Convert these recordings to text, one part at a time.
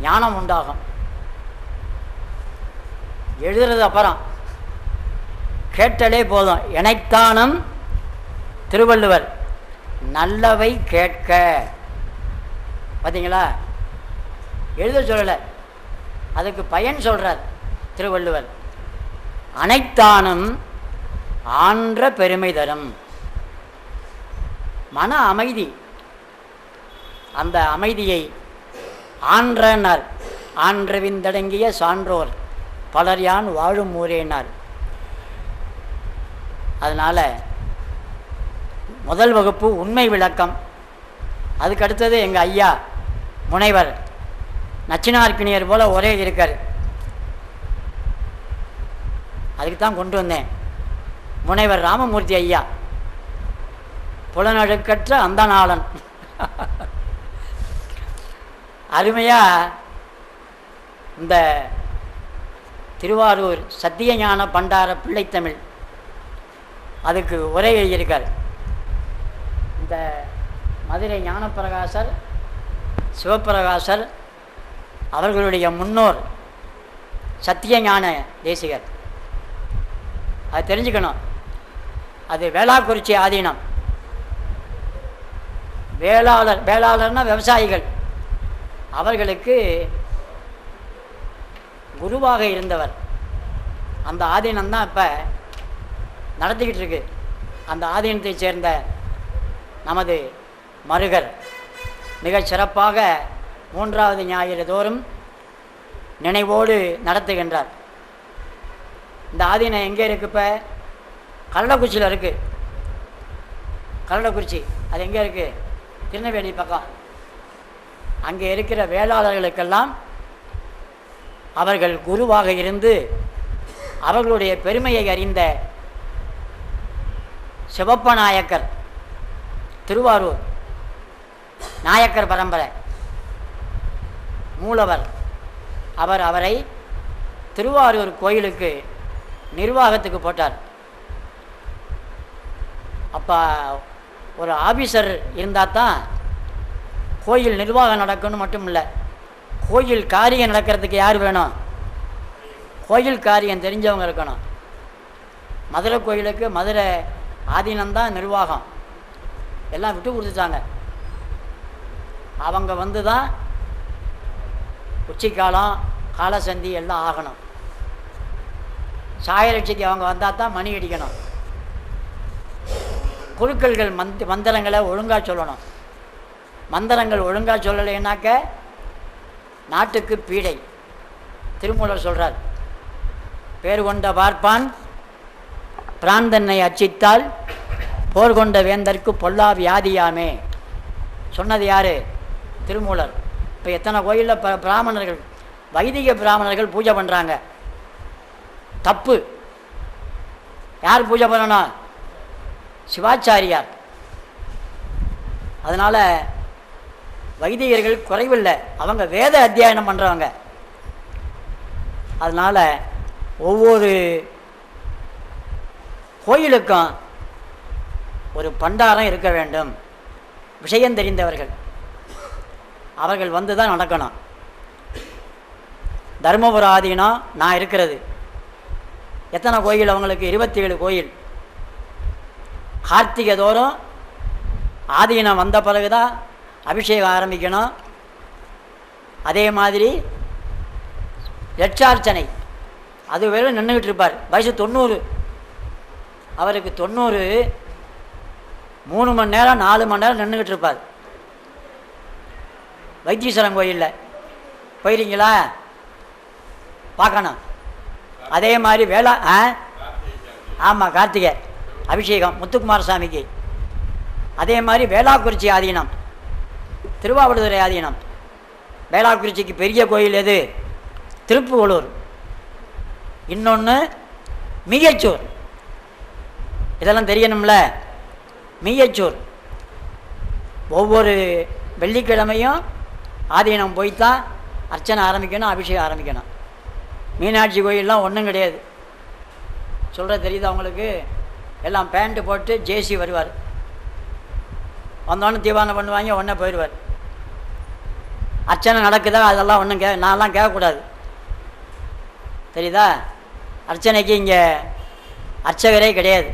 ஞானம் உண்டாகும். எழுதுறது அப்புறம் கேட்டலே போதும். இணைத்தானம் திருவள்ளுவர் நல்லவை கேட்க. பார்த்தீங்களா எழுத சொல்லலை. அதுக்கு பயன் சொல்கிறார் திருவள்ளுவர். அனைத்தானும் ஆன்ற பெருமை தரும். மன அமைதி. அந்த அமைதியை ஆன்றனர். ஆன்றவிந்தடங்கிய சான்றோர். பலர் யான் வாழும் ஊரேனார். அதனால் முதல் வகுப்பு உண்மை விளக்கம். அதுக்கடுத்தது எங்கள் ஐயா முனைவர் நச்சினார்க்கினியர் போல ஒரே இருக்கார். அதுக்கு தான் கொண்டு வந்தேன். முனைவர் ராமமூர்த்தி ஐயா. புலனழுக்கற்ற அந்த நாளன் அருமையாக இந்த திருவாரூர் சத்தியஞான பண்டார பிள்ளைத்தமிழ் அதுக்கு உரை எழுதியிருக்கார். இந்த மதுரை ஞானப்பிரகாசர் சிவப்பிரகாசர் அவர்களுடைய முன்னோர் சத்தியஞான தேசிகர். அது தெரிஞ்சுக்கணும். அது வேளாக்குறிச்சி ஆதீனம். வேளாளர் வேளாளர்னால் விவசாயிகள். அவர்களுக்கு குருவாக இருந்தவர். அந்த ஆதீனம் தான் இப்போ நடத்திக்கிட்டு இருக்கு. அந்த ஆதீனத்தை சேர்ந்த நமது மருகர். மிகச் சிறப்பாக மூன்றாவது ஞாயிறு தோறும் நினைவோடு நடத்துகின்றார். இந்த ஆதீனம் எங்கே இருக்குது இப்போ? கள்ளக்குறிச்சியில் இருக்குது கள்ளக்குறிச்சி. அது எங்கே இருக்குது திருநெல்வேலி பக்கம். அங்கே இருக்கிற வேளாளர்களுக்கெல்லாம் அவர்கள் குருவாக இருந்து அவர்களுடைய பெருமையை அறிந்த சிவப்ப நாயக்கர் திருவாரூர் நாயக்கர் பரம்பரை மூலவர். அவர் அவரை திருவாரூர் கோயிலுக்கு நிர்வாகத்துக்கு போட்டார். அப்போ ஒரு ஆபீசர் இருந்தால் தான் கோயில் நிர்வாகம் நடக்கணும் மட்டும் இல்லை கோயில் காரியம் நடக்கிறதுக்கு யார் வேணும்? கோயில் காரியம் தெரிஞ்சவங்க இருக்கணும். மதுரை கோயிலுக்கு மதுரை ஆதீனம்தான் நிர்வாகம். எல்லாம் விட்டு கொடுத்துட்டாங்க. அவங்க வந்து தான் உச்சிக்காலம் காலசந்தி எல்லாம் ஆகணும். சாயலட்சத்தி அவங்க வந்தால் தான் மணி அடிக்கணும். குழுக்கள்கள் மந்த் மந்திரங்களை ஒழுங்காக சொல்லணும். மந்திரங்கள் ஒழுங்காக சொல்லலைன்னாக்க நாட்டுக்கு பீடை. திருமூலர் சொல்கிறார் பேர் கொண்ட பார்ப்பான் பிராந்தன்னை அச்சித்தால் போர் கொண்ட வேந்தற்கு பொல்லா வியாதியாமே சொன்னது யார்? திருமூலர். இப்போ எத்தனை கோயிலில் ப பிராமணர்கள் வைதிக பிராமணர்கள் பூஜை பண்ணுறாங்க தப்பு. யார் பூஜை பண்ணணும்? சிவாச்சாரியார். அதனால் வைதிகர்கள் குறைவில்லை. அவங்க வேத அத்தியாயனம் பண்ணுறவங்க அதனால் ஒவ்வொரு கோயிலுக்கும் ஒரு பண்டாரம் இருக்க வேண்டும். விஷயம் தெரிந்தவர்கள். அவர்கள் வந்து தான் நடக்கணும். தர்மபுர ஆதீனம் நான் இருக்கிறது. எத்தனை கோயில்? அவங்களுக்கு இருபத்தி ஏழு கோயில். கார்த்திகை தோறும் ஆதீனம் வந்த பிறகு தான் அபிஷேகம் ஆரம்பிக்கணும். அதே மாதிரி லட்சார்ச்சனை அது வேறு நின்றுக்கிட்டு இருப்பார். வயசு தொண்ணூறு. அவருக்கு தொண்ணூறு மூணு மணி நேரம் நாலு மணி நேரம் நின்றுக்கிட்டு இருப்பார். வைத்தீஸ்வரன் கோயிலில். போயிருக்கீங்களா? பார்க்கணும். அதே மாதிரி வேளா ஆ? ஆமாம் கார்த்திகை. அபிஷேகம் முத்துக்குமார சாமிக்கு அதே மாதிரி வேளாக்குறிச்சி ஆதீனம். திருவாவடுதுறை ஆதீனம். வேளாக்குறிச்சிக்கு பெரிய கோயில் எது? திருப்புவலூர் இன்னொன்று மீயச்சூர் இதெல்லாம் தெரியணும்ல? மீயச்சூர் ஒவ்வொரு வெள்ளிக்கிழமையும் ஆதீனம் போய்த்தான் அர்ச்சனை ஆரம்பிக்கணும் அபிஷேகம் ஆரம்பிக்கணும். மீனாட்சி கோயிலெலாம் ஒன்றும் கிடையாது. சொல்கிற தெரியுது அவங்களுக்கு எல்லாம் பேண்ட்டு போட்டு ஜேசி வருவார். வந்தோடனே தீபாவளி பண்ணுவாங்க உடனே போயிடுவார். அர்ச்சனை நடக்குதா அதெல்லாம் ஒன்றும் கே நான்லாம் கேட்கக்கூடாது. தெரியுதா? அர்ச்சனைக்கு இங்கே அர்ச்சகரே கிடையாது.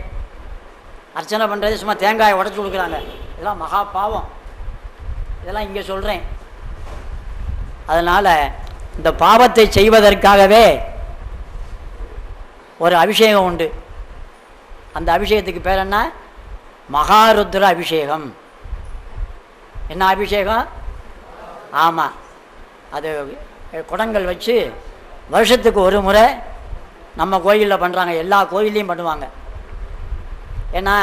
அர்ச்சனை பண்ணுறது சும்மா தேங்காயை உடச்சி கொடுக்குறாங்க. இதெல்லாம் மகா பாவம். இதெல்லாம் இங்கே சொல்கிறேன் அதனால் இந்த பாவத்தை செய்வதற்காகவே ஒரு அபிஷேகம் உண்டு. அந்த அபிஷேகத்துக்கு பேர் என்ன? மகாருத்ர அபிஷேகம். என்ன அபிஷேகம்? ஆமாம் அது குடங்கள் வச்சு வருஷத்துக்கு ஒரு முறை நம்ம கோயிலில் பண்ணுறாங்க எல்லா கோயில்லையும் பண்ணுவாங்க. ஏன்னா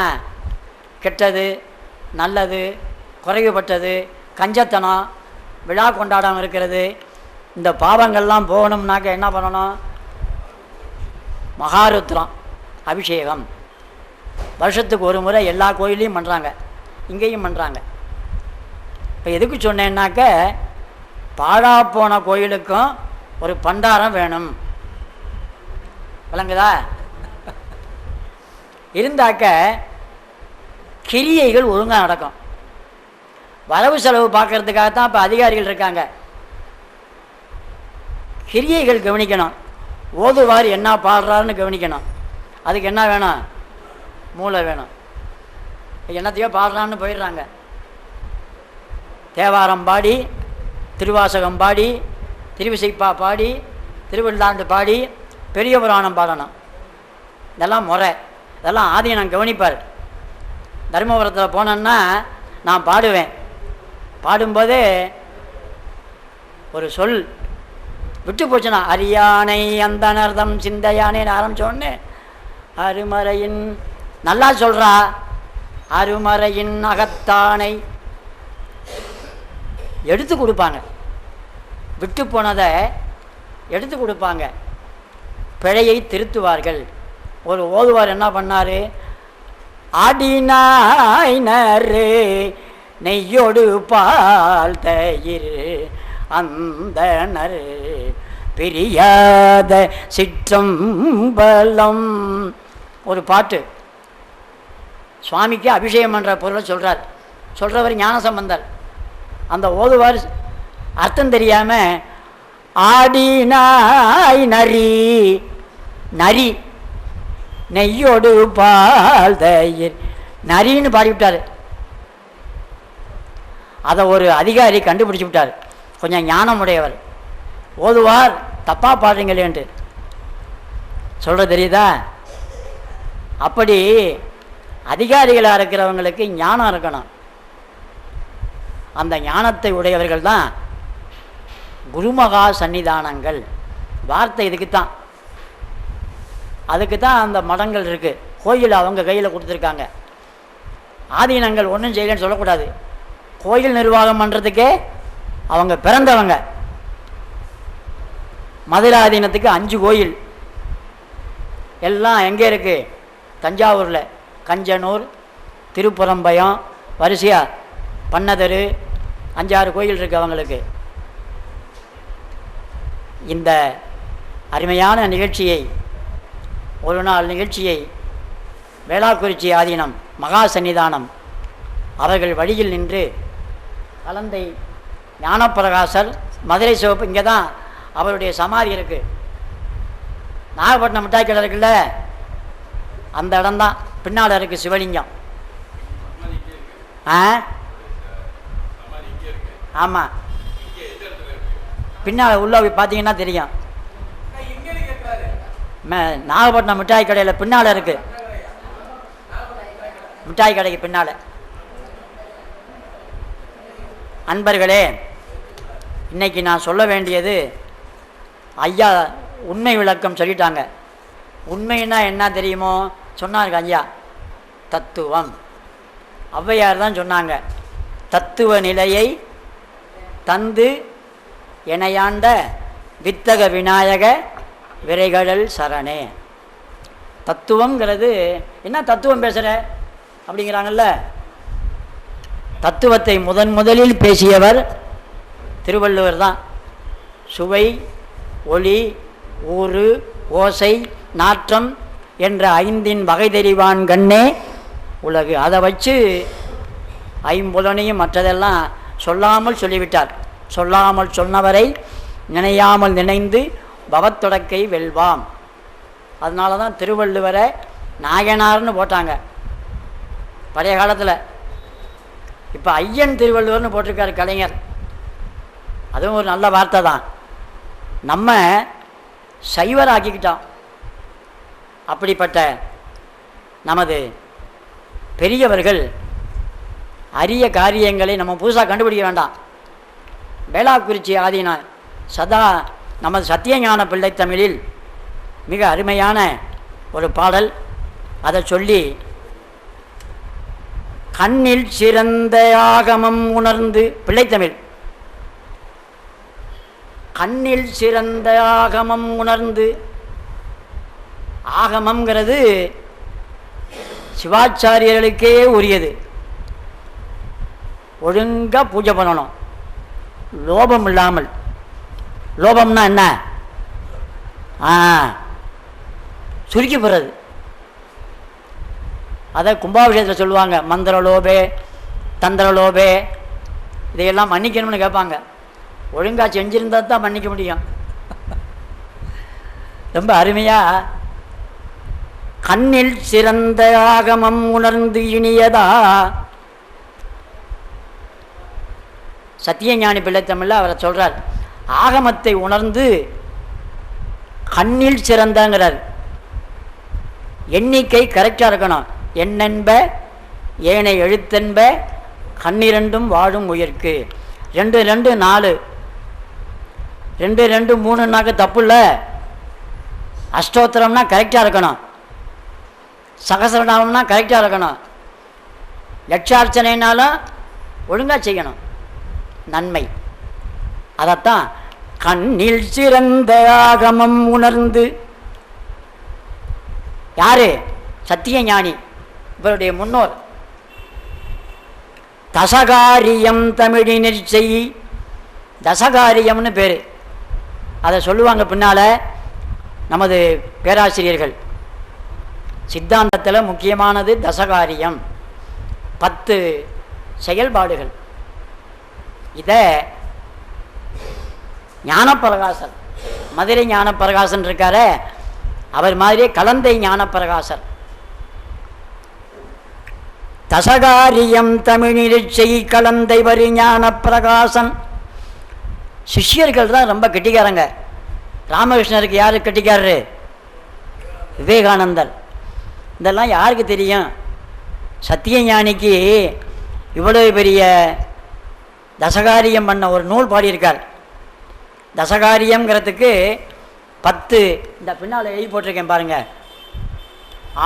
கெட்டது நல்லது குறைவுபட்டது கஞ்சத்தனம் விழா கொண்டாடாமல் இருக்கிறது இந்த பாவங்கள்லாம் போகணும்னாக்க என்ன பண்ணணும்? மகாருத்ரம் அபிஷேகம். வருஷத்துக்கு ஒரு முறை எல்லா கோயிலையும் பண்ணுறாங்க இங்கேயும் பண்ணுறாங்க இப்போ எதுக்கு சொன்னேன்னாக்க பாழா போன கோயிலுக்கும் ஒரு பண்டாரம் வேணும். விளங்குதா? இருந்தாக்க கிரியைகள் ஒழுங்காக நடக்கும். வரவு செலவு பார்க்கறதுக்காக தான் இப்போ அதிகாரிகள் இருக்காங்க. கிரியைகள் கவனிக்கணும். ஓதுவார் என்ன பாடுறாருன்னு கவனிக்கணும். அதுக்கு என்ன வேணும்? மூளை வேணும். என்னத்தையோ பாடுறான்னு போயிடுறாங்க. தேவாரம் பாடி திருவாசகம் பாடி திருவிசைப்பா பாடி திருவிழாண்டு பாடி பெரிய புராணம் பாடணும். இதெல்லாம் முறை. இதெல்லாம் ஆதீனம் கவனிப்பார். தருமபுரத்தில் போனேன்னா நான் பாடுவேன். பாடும்போதே ஒரு சொல் விட்டு போச்சுன்னா அரியானை அந்தனர்தம் சிந்தையானேன்னு ஆரம்பித்தோடனே அருமறையின் நல்லா சொல்கிறா அருமறையின் அகத்தானை எடுத்து கொடுப்பாங்க. விட்டு போனதை எடுத்து கொடுப்பாங்க. பிழையை திருத்துவார்கள். ஒரு ஓதுவார் என்ன பண்ணார்? ஆடினாயினரு நெய்யோடு பால் தயிர் அந்தனர் பிரியாத சிற்றம்பலம். ஒரு பாட்டு. சுவாமிக்கு அபிஷேகம் பண்ணுற பொருளை சொல்கிறார் சொல்கிறவர் ஞானசம்பந்தர். அந்த ஓதுவார். அர்த்தம் தெரியாமல் ஆடினாய் நரி நரி நெய்யோடு பால் தயிர் நரின்னு பாடிவிட்டார். அதை ஒரு அதிகாரி கண்டுபிடிச்சு விட்டார். கொஞ்சம் ஞானம் உடையவர். ஓதுவார் தப்பாக பாடுறீங்களேன்ட்டு சொல்கிற தெரியுதா? அப்படி அதிகாரிகளாக இருக்கிறவங்களுக்கு ஞானம் இருக்கணும். அந்த ஞானத்தை உடையவர்கள் தான் குருமகா சன்னிதானங்கள். வார்த்தை இதுக்கு தான் அதுக்கு தான் அந்த மடங்கள் இருக்குது கோயில் அவங்க கையில் கொடுத்துருக்காங்க. ஆதீனங்கள் ஒன்றும் செய்யலைன்னு சொல்லக்கூடாது. கோயில் நிர்வாகம் பண்ணுறதுக்கே அவங்க பிறந்தவங்க. மதுராதீனத்துக்கு அஞ்சு கோயில். எல்லாம் எங்கே இருக்குது தஞ்சாவூரில். கஞ்சனூர் திருப்புறம்பயம் வரிசையாக பண்ணதரு அஞ்சாறு கோயில் இருக்குது அவங்களுக்கு. இந்த அருமையான நிகழ்ச்சியை ஒரு நாள் நிகழ்ச்சியை வேளாக்குறிச்சி ஆதீனம் மகா சன்னிதானம் அவர்கள் வழியில் நின்று கலந்தை ஞானப்பிரகாசர் மதுரை சிவப்பு இங்கே தான் அவருடைய சமாதி இருக்குது நாகப்பட்டினம் மிட்டாய் கடை இருக்குல்ல அந்த இடம்தான். பின்னால் இருக்குது சிவலிங்கம். ஆ? ஆமாம் பின்னால் உள்ளே போய் பார்த்தீங்கன்னா தெரியும். மே- நாகப்பட்டினம் மிட்டாய் கடையில் பின்னால் இருக்கு. மிட்டாய் கடைக்கு பின்னால். அன்பர்களே இன்னைக்கு நான் சொல்ல வேண்டியது ஐயா உண்மை விளக்கம் சொல்லிட்டாங்க. உண்மைன்னா என்ன தெரியுமோ? சொன்னாங்க ஐயா. தத்துவம். ஔவையார் தான் சொன்னாங்க. தத்துவ நிலையை தந்து இணையாண்ட வித்தக விநாயக விரைகடல் சரணே. தத்துவங்கிறது என்ன தத்துவம் பேசுகிற அப்படிங்கிறாங்கல்ல. தத்துவத்தை முதன் முதலில் பேசியவர் திருவள்ளுவர் தான். சுவை ஒளி ஊறு ஓசை நாற்றம் என்ற ஐந்தின் வகை தெரிவான் கண்ணே உலகு. அதை வச்சு ஐம்புலனையும் மற்றதெல்லாம் சொல்லாமல் சொல்லிவிட்டார். சொல்லாமல் சொன்னவரை நினையாமல் நினைந்து பவத்தொடக்கை வெல்வாம். அதனால தான் திருவள்ளுவரை நாயனார்னு போட்டாங்க. பழைய காலத்தில். இப்போ ஐயன் திருவள்ளுவர்னு போட்டிருக்காரு கலைஞர். அதுவும் ஒரு நல்ல வார்த்தை தான் நம்ம சைவராக்கிக்கிட்டோம். அப்படிப்பட்ட நமது பெரியவர்கள் அரிய காரியங்களை நம்ம புதுசாக கண்டுபிடிக்க வேண்டாம். வேளாக்குறிச்சி ஆதினா சதா நமது சத்தியஞான பிள்ளை தமிழில் மிக அருமையான ஒரு பாடல். அதை சொல்லி கண்ணில் சிறந்த ஆகமம் உணர்ந்து பிள்ளைத்தமிழ் கண்ணில் சிறந்த ஆகமம் உணர்ந்து ஆகமங்கிறது சிவாச்சாரியர்களுக்கே உரியது. ஒழுங்காக பூஜை பண்ணணும். லோபம் இல்லாமல் லோபம்னா என்ன? ஆ சுருக்கி போகிறது அதை கும்பாபிஷேகத்தில் சொல்லுவாங்க. மந்திர லோபே தந்திர லோபே இதையெல்லாம் மன்னிக்கணும்னு கேட்பாங்க. ஒழுங்காக செஞ்சுருந்தா தான் மன்னிக்க முடியும். ரொம்ப அருமையாக கண்ணில் சிறந்த ஆகமம் உணர்ந்து இனியதா சத்தியஞானி பிள்ளை தமிழில் அவரை சொல்கிறார் ஆகமத்தை உணர்ந்து கண்ணில் சிறந்தங்கிறார். எண்ணிக்கை கரெக்டாக இருக்கணும். எண்ணென்ப ஏனை எழுத்தென்ப கண்ணிரண்டும் வாழும் உயிர்க்கு. ரெண்டு ரெண்டு நாலு. ரெண்டு ரெண்டு மூணுனாக்க தப்பு இல்லை அஷ்டோத்திரம்னா கரெக்டாக இருக்கணும். சகசரநாமம்னா கரெக்டாக இருக்கணும். லட்சார்ச்சனைனாலும் ஒழுங்காக செய்யணும். நன்மை. அதைத்தான் கண்ணில் சிறந்த ஆகமம் உணர்ந்து யாரு? சத்தியஞானி இவருடைய முன்னோர். தசகாரியம் தமிழினில் செய் தசகாரியம்னு பேர். அதை சொல்லுவாங்க பின்னால் நமது பேராசிரியர்கள். சித்தாந்தத்தில் முக்கியமானது தசகாரியம். பத்து செயல்பாடுகள். இதை ஞானப்பிரகாசர் மதுரை ஞானப்பிரகாசன் இருக்கார அவர் மாதிரியே கலந்தை ஞானப்பிரகாசர். தசகாரியம் தமிழில் கலந்தை வரி ஞானப்பிரகாசன். சிஷ்யர்கள் தான் ரொம்ப கெட்டிக்காரங்க. ராமகிருஷ்ணருக்கு யார் கெட்டிக்காரரு? விவேகானந்தர். இதெல்லாம் யாருக்கு தெரியும்? சத்தியஞானிக்கு இவ்வளவு பெரிய தசகாரியம் பண்ண ஒரு நூல் பாடியிருக்கார். தசகாரியங்கிறதுக்கு பத்து இந்த பின்னால் எழுதி போட்டிருக்கேன் பாருங்கள்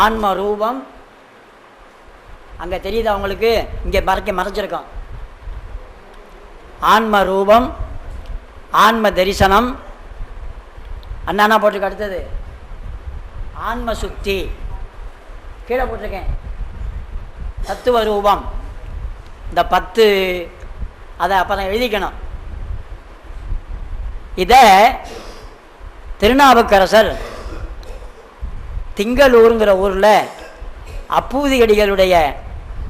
ஆன்ம ரூபம் அங்கே தெரியுது அவங்களுக்கு இங்கே மறைக்க மறைச்சிருக்கோம் ஆன்ம ரூபம் ஆன்ம தரிசனம் அண்ணாண்ணா போட்டிருக்க அடுத்தது. ஆன்ம சுத்தி கீழே போட்டிருக்கேன். தத்துவ ரூபம் இந்த பத்து அதை அப்புறம் எழுதிக்கணும். இதை திருநாவுக்கரசர் திங்களூருங்கிற ஊரில் அப்பூதியடிகளுடைய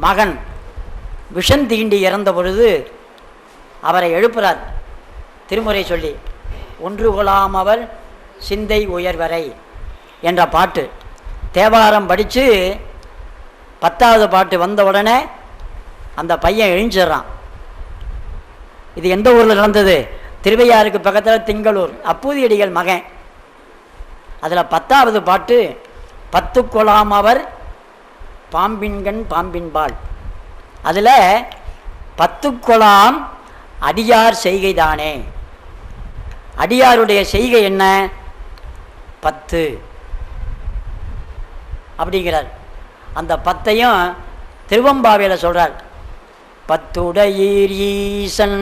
மகன் விஷம் தீண்டி இறந்த பொழுது அவரை எழுப்புறார். திருமுறை சொல்லி ஒன்று கொலாம் அவர் சிந்தை உயர்வரை என்ற பாட்டு. தேவாரம் படித்து பத்தாவது பாட்டு வந்த உடனே அந்த பையன் எழுஞ்சிடுறான். இது எந்த ஊரில் நடந்தது? திருவையாருக்கு பக்கத்தில் திங்களூர். அப்பூதியடிகள் மகன். அதில் பத்தாவது பாட்டு பத்து கொலாம் அவர் பாம்பின்கண் பாம்பின்பால். அதில் பத்து கொலாம் அடியார் செய்கைதானே. அடியாருடைய செய்கை என்ன? பத்து. அப்படிங்கிறார். அந்த பத்தையும் திருவம்பாவையில் சொல்கிறார் பத்துடையீர் ஈசன்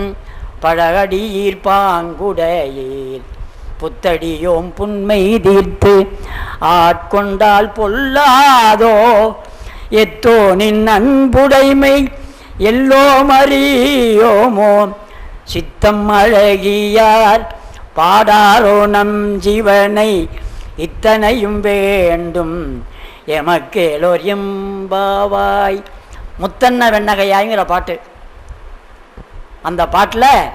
பழகடியீர் பாங்குடையீர். புத்தடியோம் புண்மை தீர்த்து ஆட்கொண்டால் பொல்லாதோ எத்தோ நின் அன்புடைமை எல்லோம் அறியோமோ. சித்தம் அழகியார் பாடாரோ நம் ஜீவனை இத்தனையும் வேண்டும். எமக்கேலோர் எம்பாவாய் முத்தன்ன வெண்ணகையாய்ங்கிற பாட்டு. அந்த பாட்டில்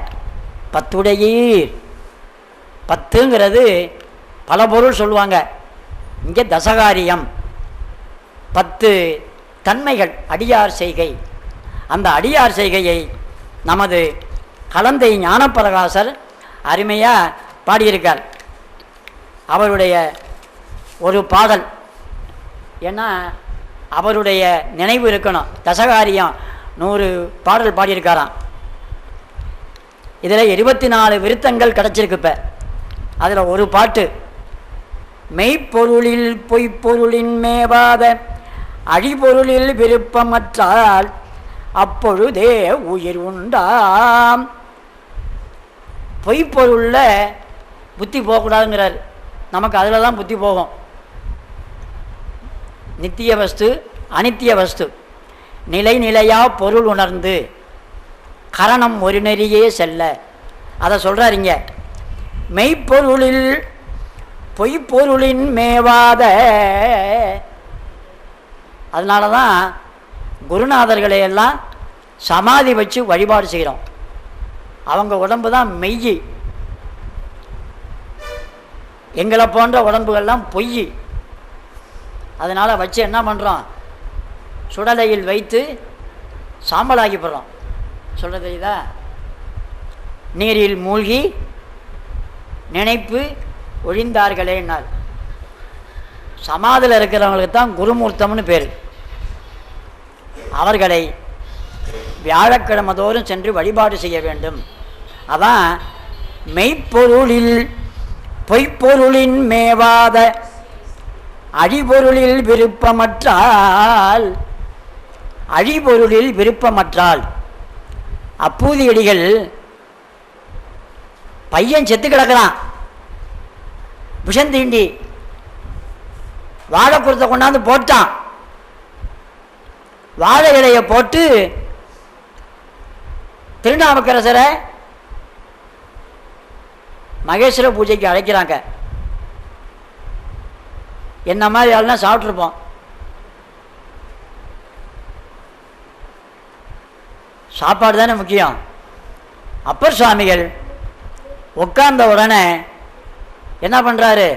பத்துடையீர். பத்துங்கிறது பல பொருள் சொல்லுவாங்க. இங்கே தசகாரியம். பத்து தன்மைகள் அடியார் செய்கை. அந்த அடியார் செய்கையை நமது கலந்தை ஞானப்பிரகாசர் அருமையாக பாடியிருக்கார். அவருடைய ஒரு பாடல். ஏன்னா அவருடைய நினைவு இருக்கணும். தசகாரியம் நூறு பாடல் பாடியிருக்காராம். இதில் இருபத்தி நாலு விருத்தங்கள் கிடச்சிருக்கு இப்போ. அதில் ஒரு பாட்டு மெய்ப்பொருளில் பொய்ப்பொருளின் மேவாத அழிபொருளில் விருப்பமற்றால் அப்பொழுதே உயிர் உண்டாம். பொய்ப்பொருளில் புத்தி போகக்கூடாதுங்கிறார். நமக்கு அதில் தான் புத்தி போகும். நித்திய வஸ்து அனித்திய வஸ்து. நிலை நிலையா பொருள் உணர்ந்து கரணம் ஒரு நெறியே செல்ல. அதை சொல்கிறாருங்க மெய்ப்பொருளில் பொய்ப்பொருளின் மேவாத. அதனால தான் குருநாதர்களை எல்லாம் சமாதி வச்சு வழிபாடு செய்கிறோம் அவங்க உடம்பு தான் மெய்யி. எங்களை போன்ற உடம்புகள்லாம் பொய் அதனால் வச்சு என்ன பண்ணுறோம் சுடலையில் வைத்து சாம்பலாகி போடுறோம். சொல்கிறது தெரியுதா? நீரில் மூழ்கி நினைப்பு ஒழிந்தார்களேன்னார் சமாதியில் இருக்கிறவங்களுக்கு தான் குருமூர்த்தம்னு பேர். அவர்களை வியாழக்கிழமை தோறும் சென்று வழிபாடு செய்ய வேண்டும். அதான் மெய்ப்பொருளில் பொய்ப்பொருளின் மேவாத அழிபொருளில் விருப்பமற்றால் அழிபொருளில் விருப்பமற்றால். அப்பூதியடிகள் பையன் செத்து கிடக்கிறான். விஷம் தீண்டி வாழைக்குருத்தை கொண்டாந்து போட்டான். வாழை இலையை போட்டு திருநாவுக்கரசரை மகேஸ்வர பூஜைக்கு அழைக்கிறாங்க. என்ன மாதிரி ஆளுனா சாப்பிட்ருப்போம் சாப்பாடு தானே முக்கியம். அப்பர் சுவாமிகள் உட்கார்ந்த உடனே என்ன பண்ணுறாரு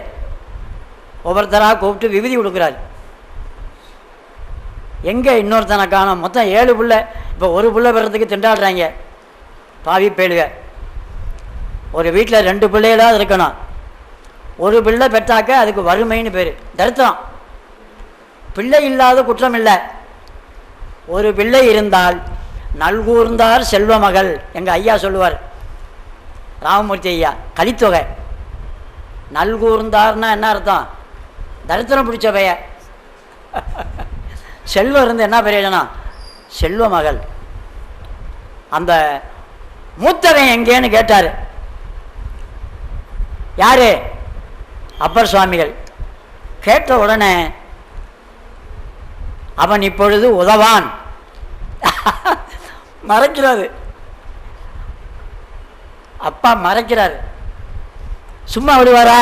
ஒவ்வொருத்தராக கூப்பிட்டு விகுதி கொடுக்குறாரு. எங்கே இன்னொருத்தனை காணோம்? மொத்தம் ஏழு புள்ள. இப்போ ஒரு புள்ள பிறத்துக்கு திண்டாடுறாங்க. பாவி பேழுக ஒரு வீட்டில் ரெண்டு பிள்ளைகளாவது இருக்கணும். ஒரு பிள்ளை பெற்றாக்க அதுக்கு வறுமைன்னு பேர். தரித்திரம் பிள்ளை இல்லாத குற்றம் இல்லை. ஒரு பிள்ளை இருந்தால் நல்கூர்ந்தார் செல்வ மகள் எங்கள் ஐயா சொல்லுவார். ராமமூர்த்தி ஐயா கலித்தொகை. நல்கூர்ந்தார்னா என்ன அர்த்தம்? தரித்திரம் பிடிச்ச பைய செல்வம் இருந்து என்ன பிரயோஜனம் செல்வ மகள் அந்த மூத்தவன் எங்கேன்னு கேட்டார். யாரு? அப்பர் சுவாமிகள் கேட்ட உடனே அவன் இப்பொழுது உதவான். மறைக்கிறாரு அப்பா மறைக்கிறாரு. சும்மா விடுவாரா?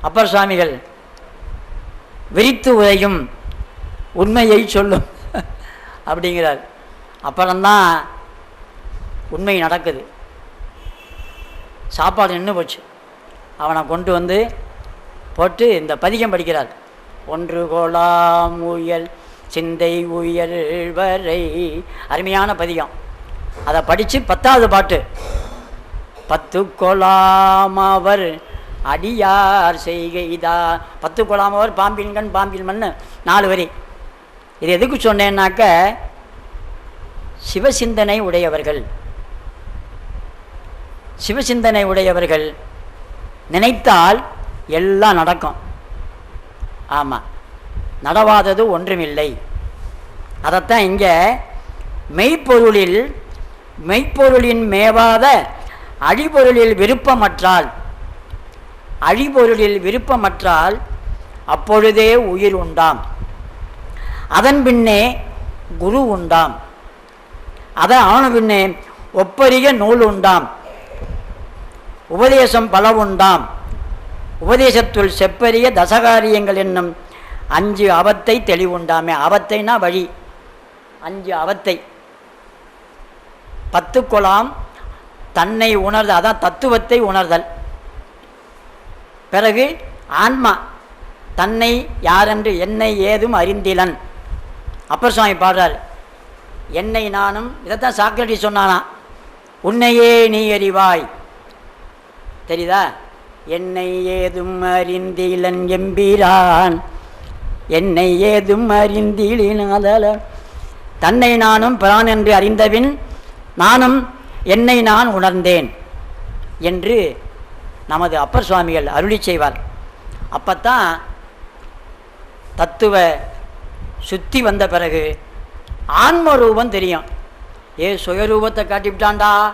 அப்பர் சுவாமிகள் விரித்து உதையும் உண்மையை சொல்லும். அப்படிங்கிறார். அப்புறம்தான் உண்மை நடக்குது. சாப்பாடு நின்று போச்சு. அவனை கொண்டு வந்து போட்டு இந்த பதிகம் படிக்கிறார். ஒன்று கோலாம் உயல் சிந்தை உயல் வரை அருமையான பதிகம். அதை படித்து பத்தாவது பாட்டு. பத்து கொலாம் அடியார் செய்கைதா. பத்து கொலாம் அவர் பாம்பின் கண் பாம்பின் மண் நாலு வரி. இது எதுக்கு சொன்னேன்னாக்க சிவசிந்தனை உடையவர்கள். சிவசிந்தனை உடையவர்கள் நினைத்தால் எல்லாம் நடக்கும். ஆமாம் நடவாதது ஒன்றுமில்லை. அதைத்தான் இங்கே மெய்ப்பொருளில் மெய்ப்பொருளின் மேவாத அழிபொருளில் விருப்பமற்றால் அழிபொருளில் விருப்பமற்றால் அப்பொழுதே உயிர் உண்டாம். அதன் பின்னே குரு உண்டாம். அதை ஆன பின்னே ஒப்பரிய நூல் உண்டாம். உபதேசம் பல உண்டாம் உபதேசத்துள் செப்பரிய தசகாரியங்கள் என்னும் அஞ்சு அவத்தை தெளிவுண்டாமே. அவத்தைனா வழி. அஞ்சு அவத்தை. பத்து குலாம் தன்னை உணர்தல். அதான் தத்துவத்தை உணர்தல். பிறகு ஆன்மா. தன்னை யாரென்று என்னை ஏதும் அறிந்திலன். அப்பர் சுவாமி பாடுறார். என்னை நானும் இதைத்தான் சாக்ரட்டி சொன்னானா உன்னையே நீ அறிவாய். தெரியுதா? என்னை ஏதும் அறிந்திலன் எம்பிரான். என்னை ஏதும் அறிந்திலினாதல தன்னை நானும் பிரான் என்று அறிந்தபின் நானும் என்னை நான் உணர்ந்தேன் என்று நமது அப்பர் சுவாமிகள் அருளி செய்வார். அப்பத்தான் தத்துவ சுத்தி வந்த பிறகு ஆன்ம ரூபம் தெரியும். ஏ சுயரூபத்தை காட்டிவிட்டான்டா.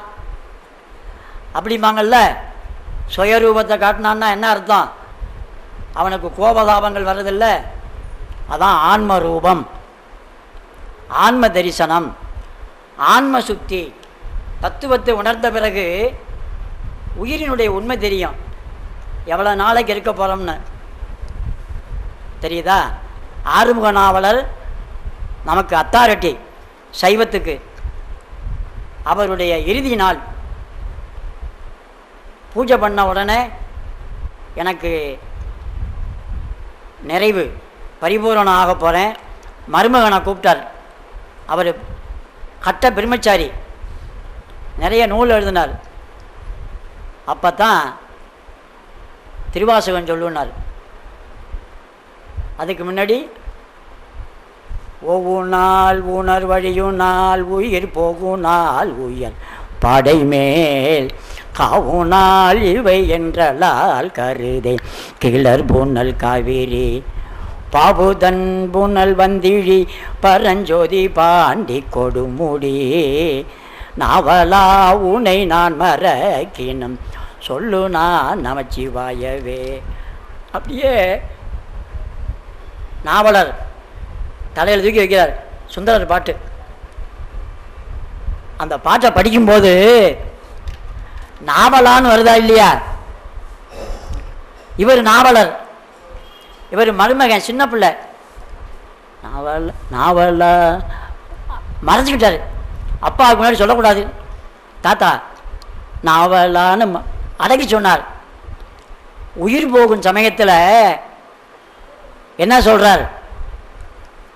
அப்படிம்பாங்கல்ல? சுயரூபத்தை காட்டினான்னா என்ன அர்த்தம்? அவனுக்கு கோபதாபங்கள் வர்றதில்ல. அதான் ஆன்ம ரூபம் ஆன்ம தரிசனம். ஆன்ம சுத்தி. தத்துவத்தை உணர்ந்த பிறகு உயிரினுடைய உண்மை தெரியும். எவ்வளோ நாளைக்கு இருக்க போகிறோம்னு தெரியுதா? ஆறுமுக நாவலர் நமக்கு அத்தாரிட்டி சைவத்துக்கு. அவருடைய இறுதி நாள். பூஜை பண்ண உடனே எனக்கு நிறைவு பரிபூரணம் ஆக போகிறேன் மருமகனை கூப்பிட்டார். அவர் கட்ட பிரம்மச்சாரி நிறைய நூல் எழுதினார். அப்போ தான் திருவாசகன் சொல்லுனார். அதுக்கு முன்னாடி ஒவ்வொரு நாள் உணர் வழியும் நாள் உயிர் போகும் நாள் உயர். படைமேல் காவுனால் இவை என்றலால் கருதே. கிளர் புனல் காவிரி பாபுதன் புனல் வந்திழி பரஞ்சோதி பாண்டி கொடுமுடி. நாவலா உனை நான் மறக்கினும் சொல்லு நான் நமச்சிவாயவே. அப்படியே நாவலர் தலையில் தூக்கி வைக்கிறார். சுந்தரர் பாட்டு. அந்த பாட்டை படிக்கும்போது நாவலான்னு வருதா இல்லையா? இவர் நாவலர். இவர் மருமகன் சின்ன பிள்ளை. நாவல் நாவல மறைஞ்சிக்கிட்டார். அப்பாவுக்கு முன்னாடி சொல்லக்கூடாது. தாத்தா நாவலான்னு ம- அடக்கி சொன்னார். உயிர் போகும் சமயத்தில் என்ன சொல்கிறார்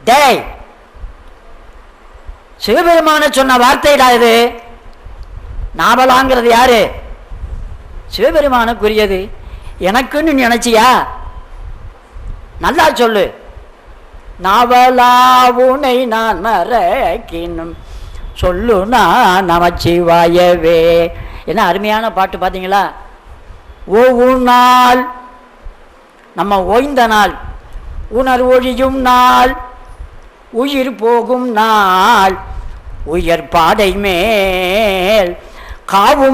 டேய் சிவபெருமான சொன்ன வார்த்தைடா இது. நாவலாங்கிறது யாரு? சிவபெருமானுக்குரியது. எனக்குன்னு நினைச்சியா? நல்லா சொல்லு. நாவலாவுனை நான் மறக்கினும். சொல்லு நான் நமச்சிவாயவே. என்ன அருமையான பாட்டு பார்த்தீங்களா ஒவ்வொரு நாள். நம்ம ஓய்ந்த நாள். உணர் ஒழியும் நாள். உயிர் போகும் நாள். உயர் பாடை மேல். కావు